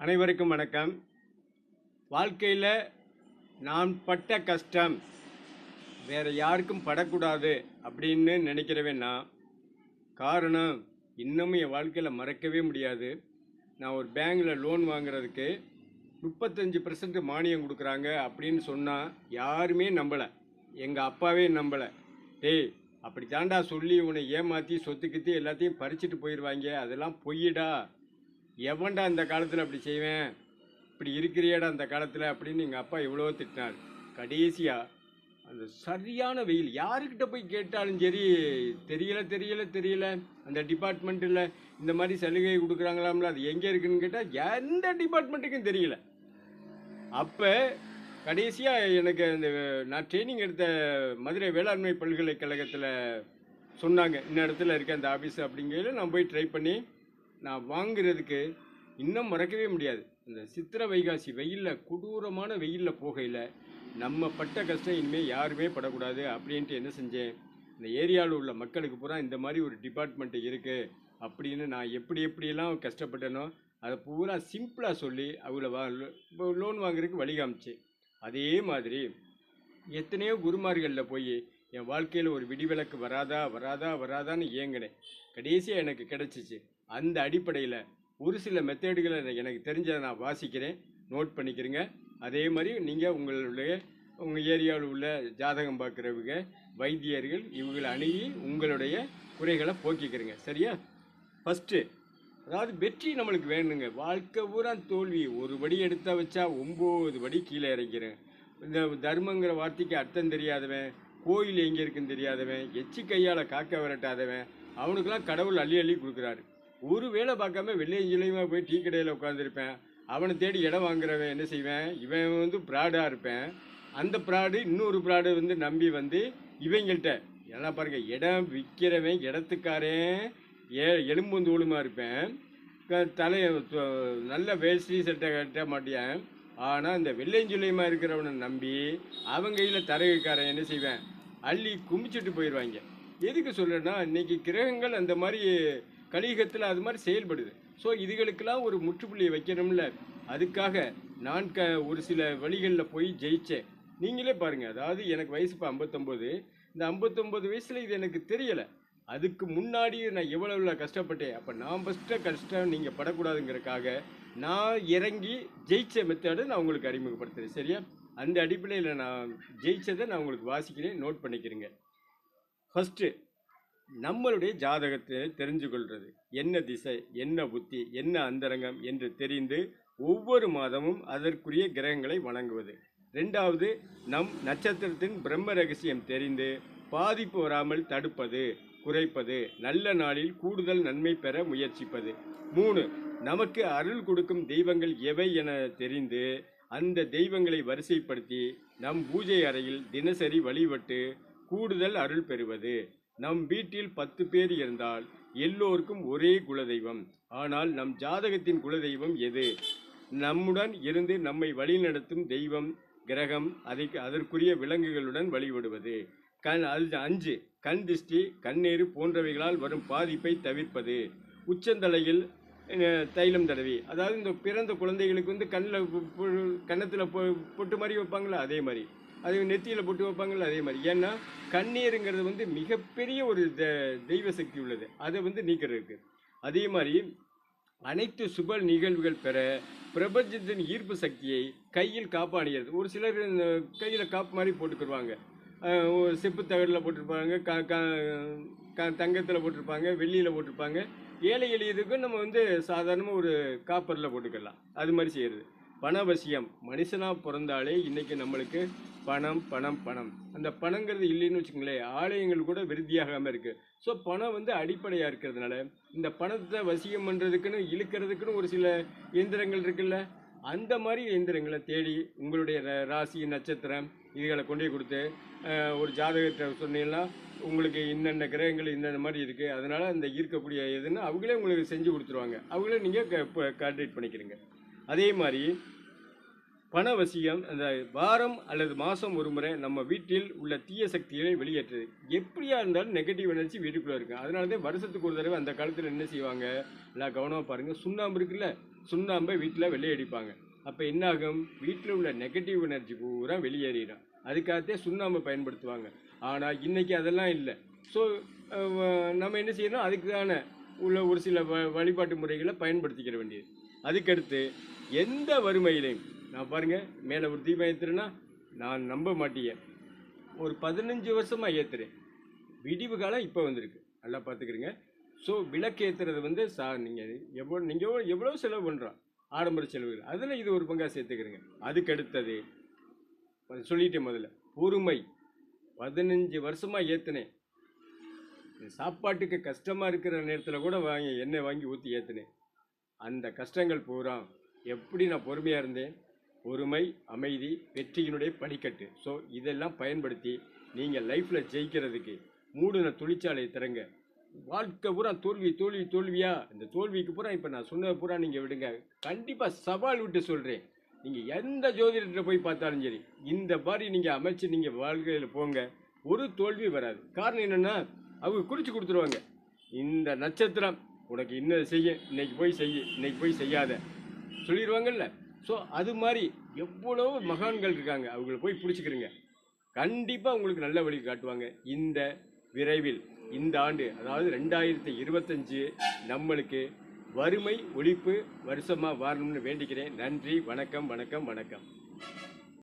அனைவருக்கும் வணக்கம். வாழ்க்கையில் நான் பட்ட கஷ்டம் வேறு யாருக்கும் படக்கூடாது அப்படின்னு நினைக்கிறவன் நான். காரணம் இன்னமும் என் வாழ்க்கையில் மறக்கவே முடியாது. நான் ஒரு பேங்கில் லோன் வாங்குறதுக்கு முப்பத்தஞ்சு பர்சன்ட் மானியம் கொடுக்குறாங்க அப்படின்னு சொன்னால் யாருமே நம்பலை. எங்கள் அப்பாவே நம்பலை. டேய் அப்படி தாண்டா சொல்லி உன்னை ஏமாற்றி சொத்துக்கித்து எல்லாத்தையும் பறிச்சுட்டு போயிடுவாங்க அதெல்லாம் பொய்யிடா. எவன்டா இந்த காலத்தில் அப்படி செய்வேன்? இப்படி இருக்கிறியடா அந்த காலத்தில் அப்படின்னு எங்கள் அப்பா எவ்வளோ திட்டினார். கடைசியாக அந்த சரியான வெயில் யாருக்கிட்ட போய் கேட்டாலும் சரி தெரியல தெரியல தெரியல அந்த டிபார்ட்மெண்ட்டில் இந்த மாதிரி சலுகை கொடுக்குறாங்களாம்ல அது எங்கே இருக்குன்னு கேட்டால் எந்த டிபார்ட்மெண்ட்டுக்கும் தெரியல. அப்போ கடைசியாக எனக்கு அந்த நான் ட்ரைனிங் எடுத்த மதுரை வேளாண்மை பல்கலைக்கழகத்தில் சொன்னாங்க இந்த இடத்துல இருக்க அந்த ஆஃபீஸ் அப்படிங்கிறத நான் போய் ட்ரை பண்ணி நான் வாங்குறதுக்கு இன்னும் மறக்கவே முடியாது. இந்த சித்திர வைகாசி வெயிலில் கொடூரமான வெயிலில் போகையில் நம்ம பட்ட கஷ்டம் இனிமேல் யாருமே படக்கூடாது அப்படின்ட்டு என்ன செஞ்சேன்? இந்த ஏரியாவில் உள்ள மக்களுக்கு பூரா இந்த மாதிரி ஒரு டிபார்ட்மெண்ட் இருக்குது அப்படின்னு நான் எப்படி எப்படியெல்லாம் கஷ்டப்பட்டேனோ அதை பூரா சிம்பிளாக சொல்லி அவங்கள வா லோன் வாங்குறதுக்கு வழி காமிச்சு அதே மாதிரி எத்தனையோ குருமார்களில் போய் என் வாழ்க்கையில் ஒரு விடிவிளக்கு வராதா வராதா வராதான்னு ஏங்கினேன். கடைசியாக எனக்கு கிடச்சிச்சு. அந்த அடிப்படையில் ஒரு சில மெத்தேடுகளை எனக்கு தெரிஞ்சதை நான் வாசிக்கிறேன். நோட் பண்ணிக்கிறேங்க. அதே மாதிரி நீங்கள் உங்களுடைய உங்கள் ஏரியாவில் உள்ள ஜாதகம் பார்க்குறவங்க வைத்தியர்கள் இவங்களை அணுகி உங்களுடைய குறைகளை போக்கிக்கிறங்க. சரியா? ஃபஸ்ட்டு அதாவது வெற்றி நம்மளுக்கு வேணுங்க. வாழ்க்கை பூரா தோல்வி. ஒரு படி எடுத்தா வச்சா ஒம்பது படி கீழே இறங்கிறேன் இந்த தர்மங்கிற வார்த்தைக்கு அர்த்தம் தெரியாதவன் கோயில் எங்கே இருக்குன்னு தெரியாதவன் எச்சி கையால் காக்க விரட்டாதவன் அவனுக்கெல்லாம் கடவுள் அள்ளி அள்ளி கொடுக்குறாரு. ஒரு வேலை பார்க்காம வெள்ளையஞ்சிலையுமா போய் டீ கடையில் உட்காந்துருப்பேன் அவனை தேடி இடம் வாங்குறவன் என்ன செய்வேன்? இவன் வந்து ப்ராடாக இருப்பேன். அந்த ப்ராடு இன்னொரு ப்ராடு வந்து நம்பி வந்து இவங்கள்ட்ட எல்லாம் பாருங்கள் இடம் விற்கிறவன் இடத்துக்காரன் ஏ எலும்பு தூளுமா இருப்பேன். க- தலை நல்ல வேஷ்டி சட்டை கட்ட மாட்டேன் ஆனால் இந்த வெள்ளையஞ்சுலையுமா இருக்கிறவனை நம்பி அவன் கையில் தரகுக்காரன் என்ன செய்வேன்? அள்ளி குமிச்சிட்டு போயிடுவாங்க எதுக்கு சொல்லுன்னா இன்னைக்கு கிரகங்கள் அந்த மாதிரி கலியுகத்தில் அது மாதிரி செயல்படுது. ஸோ இதுகளுக்கெல்லாம் ஒரு முற்றுப்புள்ளியை வைக்கணும்ல. அதுக்காக நான் க ஒரு சில வழிகளில் போய் ஜெயித்தேன் நீங்களே பாருங்கள் அதாவது எனக்கு வயசு இப்போ ஐம்பத்தொம்போது. இந்த ஐம்பத்தொம்போது வயசில் இது எனக்கு தெரியலை. அதுக்கு முன்னாடி நான் எவ்வளோ கஷ்டப்பட்டேன்? அப்போ நான் ஃபஸ்ட்டு கஷ்டம் நீங்கள் படக்கூடாதுங்கிறக்காக நான் இறங்கி ஜெயித்த மெத்தேடு நான் உங்களுக்கு அறிமுகப்படுத்துகிறேன் சரியா? அந்த அடிப்படையில் நான் ஜெயிச்சதை நான் உங்களுக்கு வாசிக்கிறேன் நோட் பண்ணிக்கிறேங்க. ஃபஸ்ட்டு நம்மளுடைய ஜாதகத்தை தெரிஞ்சு கொள்வது என்ன திசை என்ன புத்தி என்ன அந்தரங்கம் என்று தெரிந்து ஒவ்வொரு மாதமும் அதற்குரிய கிரகங்களை வணங்குவது. ரெண்டாவது நம் நட்சத்திரத்தின் பிரம்ம ரகசியம் தெரிந்து பாதிப்பு வராமல் தடுப்பது குறைப்பது நல்ல நாளில் கூடுதல் நன்மை பெற முயற்சிப்பது. மூணு நமக்கு அருள் கொடுக்கும் தெய்வங்கள் எவை என தெரிந்து அந்த தெய்வங்களை வரிசைப்படுத்தி நம் பூஜை அறையில் தினசரி வழிபட்டு கூடுதல் அருள் பெறுவது. நம் வீட்டில் பத்து பேர் இருந்தால் எல்லோருக்கும் ஒரே குலதெய்வம். ஆனால் நம் ஜாதகத்தின் குலதெய்வம் எது? நம்முடன் இருந்து நம்மை வழிநடத்தும் தெய்வம் கிரகம் அதை அதற்குரிய விலங்குகளுடன் வழிபடுவது. கண் அது அஞ்சு கண் திஷ்டி கண்ணீர் போன்றவைகளால் வரும் பாதிப்பை தவிர்ப்பது. உச்சந்தலையில் தைலம் தடவி. அதாவது இந்த பிறந்த குழந்தைகளுக்கு வந்து கண்ணில் கன்னத்தில் பொட்டு மாதிரி வைப்பாங்களா அதே மாதிரி. அது நெத்தியில் பொட்டு வைப்பாங்கல்ல அதே மாதிரி. ஏன்னா கண்ணீருங்கிறது வந்து மிகப்பெரிய ஒரு தெ- தெய்வ சக்தி உள்ளது. அதை வந்து நீக்கிறதுக்கு. அதே மாதிரி அனைத்து சுப நிகழ்வுகள் பெற பிரபஞ்சத்தின் ஈர்ப்பு சக்தியை கையில் காப்பாடுகிறது ஒரு சிலர் கையில் காப்பு மாதிரி போட்டுக்கிடுவாங்க செப்பு தகடில் போட்டிருப்பாங்க க க க தங்கத்தில் போட்டிருப்பாங்க வெள்ளியில் போட்டிருப்பாங்க. ஏழை எளியதுக்கும் நம்ம வந்து சாதாரணமாக ஒரு காப்பரில் போட்டுக்கலாம். அது மாதிரி செய்கிறது பணவசியம். மனுஷனாக பிறந்தாலே இன்றைக்கி நம்மளுக்கு பணம் பணம் பணம். அந்த பணங்கிறது இல்லைன்னு வச்சுக்கோங்களேன் ஆலயங்கள் கூட விருத்தியாகாமல் இருக்குது ஸோ பணம் வந்து அடிப்படையாக இருக்கிறதுனால இந்த பணத்தை வசியம் பண்ணுறதுக்குன்னு இழுக்கிறதுக்குன்னு ஒரு சில இயந்திரங்கள் இருக்குல்ல அந்த மாதிரி இயந்திரங்களை தேடி உங்களுடைய ராசி நட்சத்திரம் இதுகளை கொண்டு போய் கொடுத்து ஒரு ஜாதகத்தை சொன்னீங்கன்னா உங்களுக்கு இன்னென்ன கிரகங்கள் இந்தந்த மாதிரி இருக்குது அதனால் அந்த ஈர்க்கக்கூடிய எதுன்னு அவங்களே உங்களுக்கு செஞ்சு கொடுத்துருவாங்க. அவங்களே நீங்கள் கான்டாக்ட் பண்ணிக்கிறீங்க. அதே மாதிரி பணவசியம் அந்த வாரம் அல்லது மாதம் ஒரு முறை நம்ம வீட்டில் உள்ள தீய சக்திகளை வெளியேற்றுது எப்படியா இருந்தாலும் நெகட்டிவ் எனர்ஜி வீட்டுக்குள்ளே இருக்கும். அதனால தான் வருஷத்துக்கு ஒரு தடவை அந்த காலத்தில் என்ன செய்வாங்க? எல்லாம் கவனமாக பாருங்கள் சுண்ணாம்பு இருக்குல்ல சுண்ணாம்பை வீட்டில் வெள்ளையடிப்பாங்க. அப்போ என்ன ஆகும்? வீட்டில் உள்ள நெகட்டிவ் எனர்ஜி பூரா வெளியேறிடும். அதுக்காகத்தே சுண்ணாம்பு பயன்படுத்துவாங்க. ஆனால் இன்றைக்கி அதெல்லாம் இல்லை. ஸோ நம்ம என்ன செய்யணும்? அதுக்கான உள்ள ஒரு சில வ வழிபாட்டு முறைகளை பயன்படுத்திக்கிற வேண்டியது. அதுக்கடுத்து எந்த வறுமையிலையும் நான் பாருங்கள் மேலே ஒரு தீபம் ஏற்றுறேன்னா நான் நம்ப மாட்டேன் ஒரு பதினஞ்சு வருஷமாக ஏற்றுறேன் விடிவு காலம் இப்போ வந்திருக்கு. நல்லா பார்த்துக்கிறீங்க ஸோ விளக்கு ஏற்றுறது வந்து சார் நீங்கள் எவ்வளோ நீங்கள் எவ்வளோ செலவு பண்ணுறோம் ஆடம்பர செலவுகள். அதில் இது ஒரு பங்காக சேர்த்துக்கிறேங்க. அதுக்கு அடுத்தது சொல்லிட்டேன் முதல்ல. பொறுமை. பதினஞ்சு வருஷமாக ஏற்றுனேன் சாப்பாட்டுக்கு கஷ்டமாக இருக்கிற நேரத்தில் கூட வாங்கி எண்ணெய் வாங்கி ஊற்றி ஏற்றுனேன் அந்த கஷ்டங்கள் பூரா எப்படி நான் பொறுமையாக இருந்தேன்? பொறுமை அமைதி வெற்றியினுடைய படிக்கட்டு. ஸோ இதெல்லாம் பயன்படுத்தி நீங்கள் லைஃப்பில் ஜெயிக்கிறதுக்கு மூடின தொழிற்சாலையை திறங்க. வாழ்க்கை பூரா தோல்வி தோல்வி தோல்வியா? இந்த தோல்விக்கு பூரா இப்போ நான் சொன்னதை பூரா நீங்கள் விடுங்க. கண்டிப்பாக சவால் விட்டு சொல்கிறேன் நீங்கள் எந்த ஜோதிடத்தில் போய் பார்த்தாலும் சரி இந்த மாதிரி நீங்கள் அமைச்சு நீங்கள் வாழ்க்கையில் போங்க. ஒரு தோல்வி வராது. காரணம் என்னென்னா அவங்க குறித்து கொடுத்துருவாங்க. இந்த நட்சத்திரம் உனக்கு இன்னது செய்ய இன்னைக்கு போய் செய்ய இன்னைக்கு போய் செய்யாத. சொல்லிடுவாங்கல்ல ஸோ அது மாதிரி எவ்வளோ மகான்கள் இருக்காங்க. அவங்கள போய் பிடிச்சிக்கிறங்க கண்டிப்பாக உங்களுக்கு நல்ல வழி காட்டுவாங்க. இந்த விரைவில் இந்த ஆண்டு அதாவது ரெண்டாயிரத்தி இருபத்தஞ்சு நம்மளுக்கு வறுமை ஒழிப்பு வருஷமாக வரணும்னு வேண்டிக்கிறேன். நன்றி வணக்கம் வணக்கம் வணக்கம்.